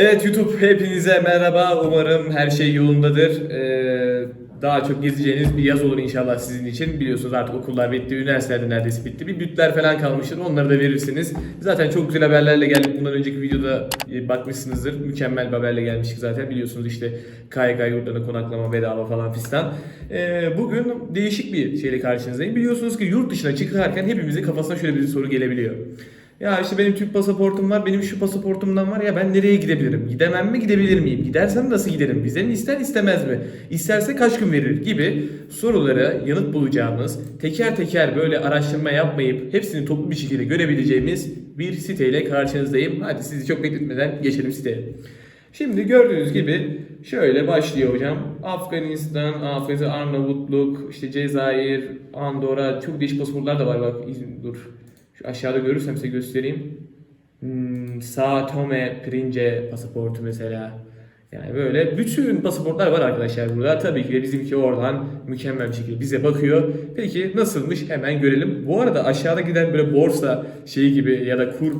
Evet YouTube hepinize merhaba. Umarım her şey yolundadır. Ee, daha çok gezeceğiniz bir yaz olur inşallah sizin için. Biliyorsunuz artık okullar bitti, üniversitelerde neredeyse bitti. Bir bütler falan kalmıştır. Onları da verirsiniz. Zaten çok güzel haberlerle geldik. Bundan önceki videoda e, bakmışsınızdır. Mükemmel bir haberle gelmiştik zaten. Biliyorsunuz işte KYK yurtlarına konaklama bedava falan fistan. Ee, bugün değişik bir şeyle karşınızdayım. Biliyorsunuz ki yurt dışına çıkarken hepimizin kafasına şöyle bir soru gelebiliyor. Ya işte benim Türk pasaportum var, benim şu pasaportumdan var ya ben nereye gidebilirim? Gidemem mi, gidebilir miyim? Gidersem nasıl giderim? Vize mi ister, istemez mi? İsterse kaç gün verir gibi sorulara yanıt bulacağımız, teker teker böyle araştırma yapmayıp hepsini toplu bir şekilde görebileceğimiz bir siteyle karşınızdayım. Hadi sizi çok bekletmeden geçelim siteye. Şimdi gördüğünüz gibi şöyle başlıyor hocam. Afganistan, Afganistan, Arnavutluk, işte Cezayir, Andorra, çok değişik pasaportlar da var bak. Dur. Şu aşağıda görürsem size göstereyim. Hmm, Sao Tome Principe pasaportu mesela. Yani böyle bütün pasaportlar var arkadaşlar burada. Tabii ki de bizimki oradan mükemmel bir şekilde bize bakıyor. Peki nasılmış hemen görelim. Bu arada aşağıda giden böyle borsa şeyi gibi ya da kur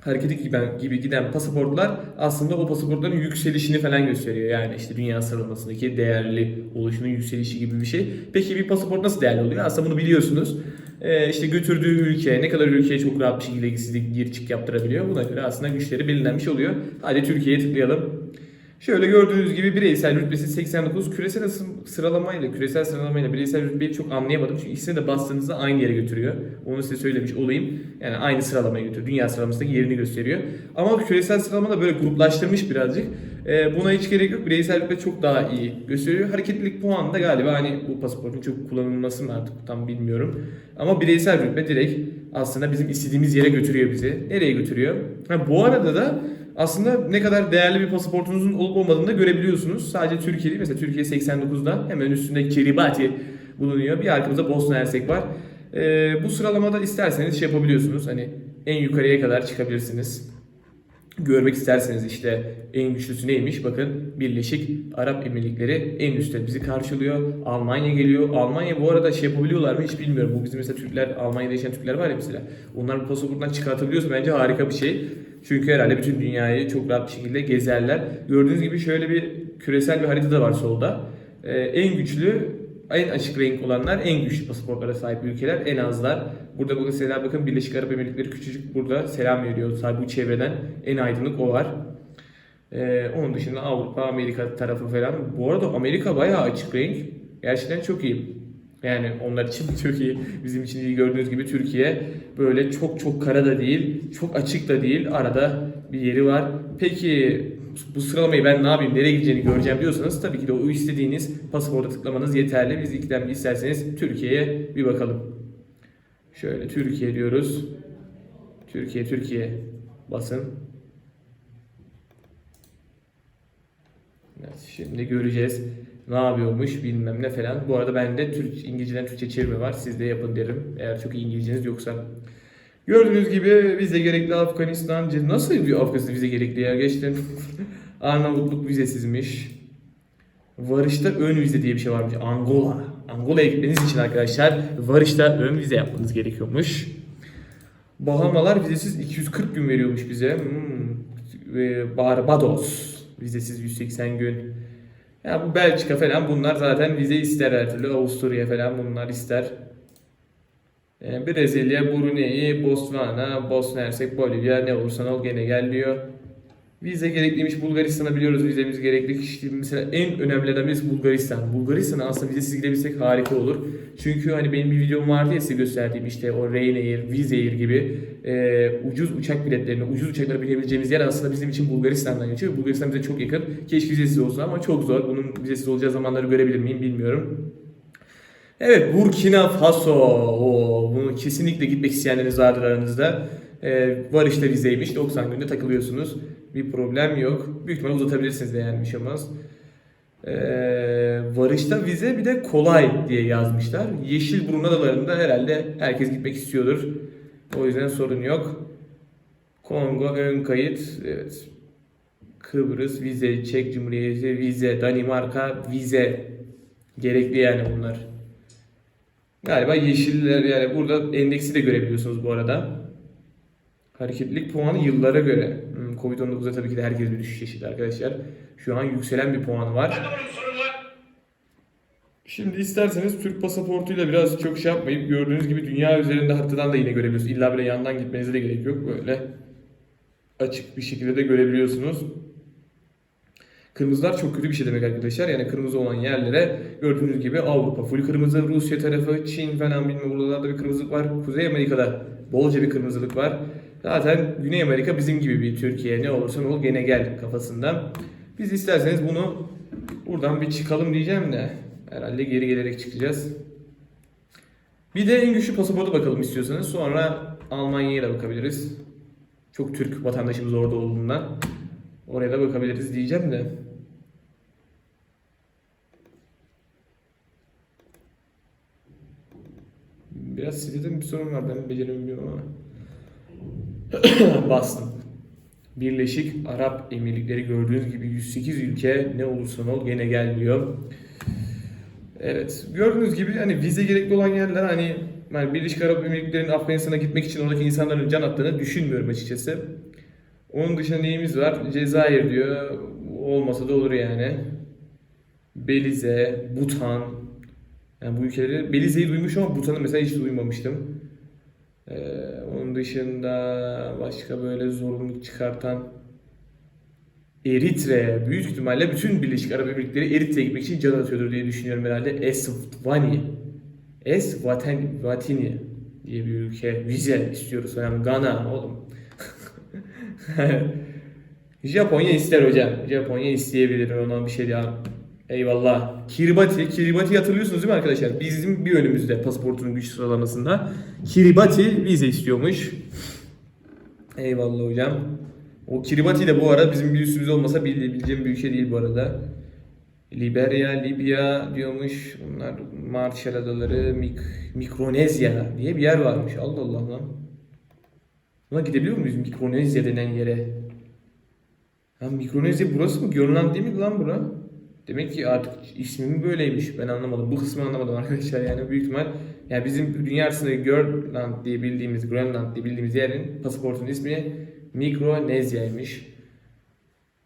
hareketi gibi, gibi giden pasaportlar aslında o pasaportların yükselişini falan gösteriyor. Yani işte dünya sıralamasındaki değerli oluşunun yükselişi gibi bir şey. Peki bir pasaport nasıl değerli oluyor? Aslında bunu biliyorsunuz. Ee, işte götürdüğü ülke, ne kadar ülkeye çok rahat bir şekilde sizi gir çık yaptırabiliyor. Buna göre aslında güçleri belirlenmiş oluyor. Hadi Türkiye'ye tıklayalım. Şöyle gördüğünüz gibi bireysel rütbesi 89. Küresel sıralamayla, küresel sıralamayla bireysel rütbeyi çok anlayamadım. Çünkü ikisini de bastığınızda aynı yere götürüyor. Onu size söylemiş olayım. Yani aynı sıralamaya götürüyor. Dünya sıralamasındaki yerini gösteriyor. Ama küresel sıralama da böyle gruplaştırmış birazcık. Ee, buna hiç gerek yok. Bireysel rütbe çok daha iyi gösteriyor. Hareketlilik puanı da galiba hani bu pasaportun çok kullanılması mı artık tam bilmiyorum. Ama bireysel rütbe direkt aslında bizim istediğimiz yere götürüyor bizi. Nereye götürüyor? Ha, bu arada da aslında ne kadar değerli bir pasaportunuzun olup olmadığını da görebiliyorsunuz. Sadece Türkiye değil. Mesela Türkiye 89'da hemen üstünde Kiribati bulunuyor. Bir arkamızda Bosna Hersek var. Ee, bu sıralamada isterseniz şey yapabiliyorsunuz. Hani en yukarıya kadar çıkabilirsiniz. Görmek isterseniz işte en güçlüsü neymiş? Bakın Birleşik Arap Emirlikleri en üstte bizi karşılıyor. Almanya geliyor. Almanya bu arada şey yapabiliyorlar mı hiç bilmiyorum. Bu bizim mesela Türkler, Almanya'da yaşayan Türkler var ya mesela. Onlar bu pasaporttan çıkartabiliyorsa bence harika bir şey. Çünkü herhalde bütün dünyayı çok rahat bir şekilde gezerler. Gördüğünüz gibi şöyle bir küresel bir harita da var solda. Ee, en güçlü, en açık renk olanlar en güçlü pasaportlara sahip ülkeler. En azlar. Burada bu mesela bakın Birleşik Arap Emirlikleri küçücük burada selam veriyor. Sadece çevreden en aydınlık o var. Ee, onun dışında Avrupa, Amerika tarafı falan. Bu arada Amerika bayağı açık renk. Gerçekten çok iyi. Yani onlar için çok iyi. Bizim için iyi gördüğünüz gibi Türkiye böyle çok çok kara da değil, çok açık da değil. Arada bir yeri var. Peki bu sıralamayı ben ne yapayım, nereye gideceğini göreceğim diyorsanız tabii ki de o istediğiniz pasaporta tıklamanız yeterli. Biz bir isterseniz Türkiye'ye bir bakalım. Şöyle Türkiye diyoruz. Türkiye, Türkiye basın. Evet, şimdi göreceğiz ne yapıyormuş bilmem ne falan. Bu arada bende Türk, İngilizceden Türkçe çevirme var. Siz de yapın derim. Eğer çok iyi İngilizceniz yoksa. Gördüğünüz gibi vize gerekli Afganistan. Nasıl bir Afganistan vize gerekli ya? Geçtim. Arnavutluk vizesizmiş. Varışta ön vize diye bir şey varmış. Angola. Angola'ya gitmeniz için arkadaşlar varışta ön vize yapmanız gerekiyormuş. Bahamalar vizesiz 240 gün veriyormuş bize. Hmm. Barbados vizesiz 180 gün. Ya bu Belçika falan bunlar zaten vize ister her türlü. Avusturya falan bunlar ister. Yani Brezilya, Brunei, Botswana, Bosna Hersek, Bolivya ne olursan ol gene gel diyor. Vize gerekliymiş. Bulgaristan'a biliyoruz vizemiz gerekli. İşte mesela en önemlilerden birisi Bulgaristan. Bulgaristan'a aslında vizesiz gidebilsek harika olur. Çünkü hani benim bir videom vardı ya size gösterdiğim işte o Ryanair, Wizz Air gibi e, ucuz uçak biletlerini, ucuz uçaklara binebileceğimiz yer aslında bizim için Bulgaristan'dan geçiyor. Bulgaristan bize çok yakın. Keşke vizesiz olsa ama çok zor. Bunun vizesiz olacağı zamanları görebilir miyim bilmiyorum. Evet Burkina Faso. Oo, bunu kesinlikle gitmek isteyenleriniz vardır aranızda. Ee, var işte vizeymiş. 90 günde takılıyorsunuz. Bir problem yok. Büyük ihtimalle uzatabilirsiniz de yani bir şey. Ee, varışta vize bir de kolay diye yazmışlar. Yeşilburun adalarında herhalde herkes gitmek istiyordur. O yüzden sorun yok. Kongo ön kayıt. Evet. Kıbrıs vize, Çek Cumhuriyeti vize, Danimarka vize. Gerekli yani bunlar. Galiba yeşiller yani burada endeksi de görebiliyorsunuz bu arada. Hareketlilik puanı yıllara göre. Hmm, Covid-19'da tabii ki de herkes bir düşüş yaşadı arkadaşlar. Şu an yükselen bir puan var. Şimdi isterseniz Türk pasaportuyla biraz çok şey yapmayıp gördüğünüz gibi dünya üzerinde haritadan da yine görebiliyorsunuz. İlla böyle yandan gitmenize de gerek yok. Böyle açık bir şekilde de görebiliyorsunuz. Kırmızılar çok kötü bir şey demek arkadaşlar. Yani kırmızı olan yerlere gördüğünüz gibi Avrupa full kırmızı, Rusya tarafı, Çin falan bilmem buralarda bir kırmızılık var. Kuzey Amerika'da bolca bir kırmızılık var. Zaten Güney Amerika bizim gibi bir Türkiye ne olursa ne ol gene gel kafasında. Biz isterseniz bunu buradan bir çıkalım diyeceğim de herhalde geri gelerek çıkacağız. Bir de en güçlü pasaporta bakalım istiyorsanız. Sonra Almanya'ya da bakabiliriz. Çok Türk vatandaşımız orada olduğundan. Oraya da bakabiliriz diyeceğim de. Biraz sitede bir sorun var ben beceremiyorum ama. Bastım. Birleşik Arap Emirlikleri gördüğünüz gibi 108 ülke ne olursa ol gene gel diyor. Evet. Gördüğünüz gibi hani vize gerekli olan yerler hani yani Birleşik Arap Emirlikleri'nin Afganistan'a gitmek için oradaki insanların can attığını düşünmüyorum açıkçası. Onun dışında neyimiz var? Cezayir diyor. Olmasa da olur yani. Belize, Butan. Yani bu ülkeleri Belize'yi duymuşum ama Butan'ı mesela hiç duymamıştım. Ee, onun dışında başka böyle zorunluluk çıkartan Eritre büyük ihtimalle bütün Birleşik Arap Emirlikleri Eritre'ye gitmek için can atıyordur diye düşünüyorum herhalde. Esvani. Esvatini diye bir ülke. Vize istiyoruz falan. Gana oğlum. Japonya ister hocam. Japonya isteyebilir. Ondan bir şey ya. Eyvallah. Kiribati. Kiribati hatırlıyorsunuz değil mi arkadaşlar? Bizim bir önümüzde pasaportunun güç sıralamasında. Kiribati vize istiyormuş. Eyvallah hocam. O Kiribati de bu arada bizim bir üstümüz olmasa bilebileceğim bir ülke değil bu arada. Liberya, Libya diyormuş. Bunlar Marshall Adaları, Mik Mikronezya diye bir yer varmış. Allah Allah lan. Buna gidebiliyor muyuz Mikronezya denen yere? Ha Mikronezya burası mı? Grönland değil mi lan bura? Demek ki artık ismimi böyleymiş. Ben anlamadım. Bu kısmı anlamadım arkadaşlar yani büyük ihtimal. Yani bizim dünya arasında Grönland diye bildiğimiz, Grönland diye bildiğimiz yerin pasaportunun ismi Mikronezya'ymış.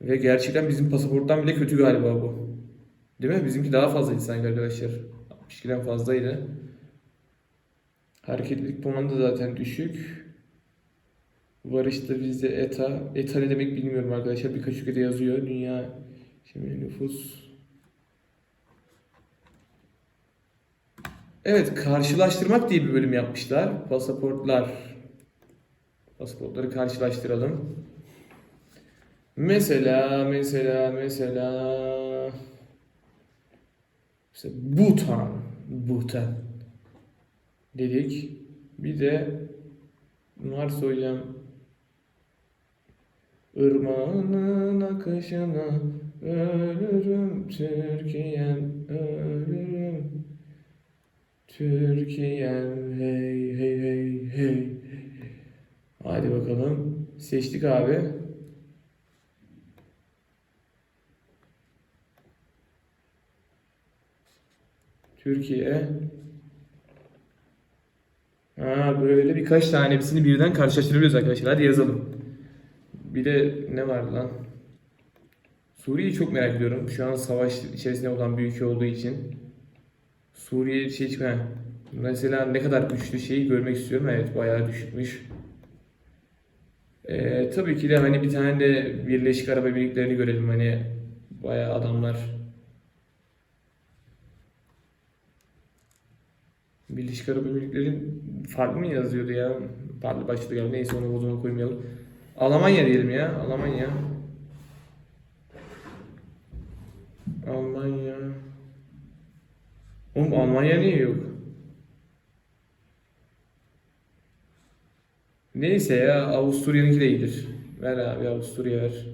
Ve gerçekten bizim pasaporttan bile kötü galiba bu. Değil mi? Bizimki daha fazlaydı sanki arkadaşlar. 62'den fazlaydı. Hareketlilik puanı da zaten düşük. Varışta vize ETA. ETA ne demek bilmiyorum arkadaşlar. Birkaç ülkede yazıyor. Dünya şimdi nüfus. Evet karşılaştırmak diye bir bölüm yapmışlar. Pasaportlar. Pasaportları karşılaştıralım. Mesela mesela mesela işte Bhutan. Bhutan. Dedik. Bir de varsa hocam Irmağının akışına ölürüm Türkiye'm ölürüm Türkiye'm hey hey hey hey Hadi bakalım seçtik abi Türkiye Ha böyle birkaç tane hepsini birden karşılaştırabiliyoruz arkadaşlar. Hadi yazalım. Bir de ne var lan? Suriye'yi çok merak ediyorum. Şu an savaş içerisinde olan bir ülke olduğu için. Suriye şey çıkma. Mesela ne kadar güçlü şeyi görmek istiyorum. Evet bayağı düşükmüş. Ee, tabii ki de hani bir tane de Birleşik Arap Emirlikleri'ni görelim. Hani bayağı adamlar Birleşik Arap Emirlikleri farklı mı yazıyordu ya? Farklı başlığı geldi. Neyse onu o zaman koymayalım. Almanya diyelim ya. Almanya. Almanya. Oğlum Almanya niye yok? Neyse ya Avusturya'nınki de iyidir. Ver abi Avusturya ver.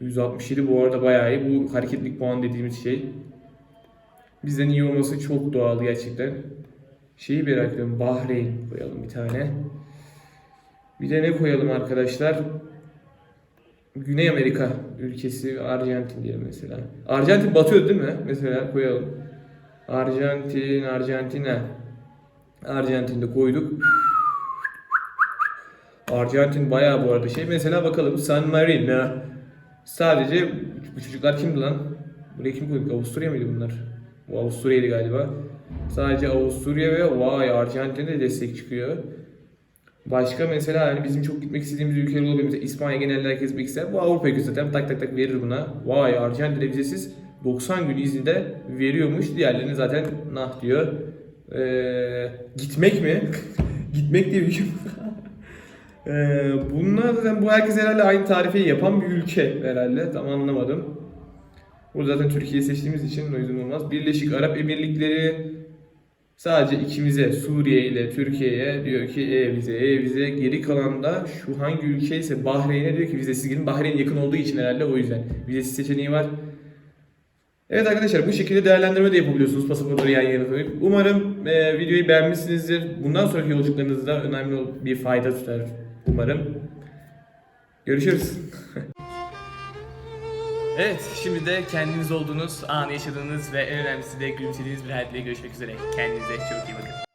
167 bu arada bayağı iyi. Bu hareketlik puan dediğimiz şey. Bizden iyi olması çok doğal gerçekten. Şeyi merak ediyorum. Bahreyn koyalım bir tane. Bir de ne koyalım arkadaşlar? Güney Amerika ülkesi Arjantin diyelim mesela. Arjantin batıyor değil mi? Mesela koyalım. Arjantin, Arjantina. Arjantin'de koyduk. Arjantin bayağı bu arada şey. Mesela bakalım San Marino. Sadece bu çocuklar kimdi lan? Buraya kim koyduk? Avusturya mıydı bunlar? Bu Avusturya'ydı galiba. Sadece Avusturya ve vay Arjantin'de de destek çıkıyor. Başka mesela hani bizim çok gitmek istediğimiz ülkeler olabilir. Mesela İspanya genelde herkes gitmek ister. Bu Avrupa ülkesi zaten tak tak tak verir buna. Vay Arjantin'de vizesiz 90 gün izni de veriyormuş. Diğerlerini zaten nah diyor. Ee, gitmek mi? gitmek diye bir şey. ee, bunlar zaten bu herkes herhalde aynı tarifeyi yapan bir ülke herhalde. Tam anlamadım. Burada zaten Türkiye'yi seçtiğimiz için o yüzden olmaz. Birleşik Arap Emirlikleri sadece ikimize Suriye ile Türkiye'ye diyor ki e vize e vize geri kalan da şu hangi ülke ise Bahreyn'e diyor ki vizesiz girin. Bahreyn yakın olduğu için herhalde o yüzden vizesiz seçeneği var. Evet arkadaşlar bu şekilde değerlendirme de yapabiliyorsunuz pasaportları yan yana koyup. Umarım e, videoyu beğenmişsinizdir. Bundan sonraki yolculuklarınızda önemli bir fayda tutar umarım. Görüşürüz. Evet, şimdi de kendiniz olduğunuz, anı yaşadığınız ve en önemlisi de gülümsediğiniz bir hayatle görüşmek üzere. Kendinize çok iyi bakın.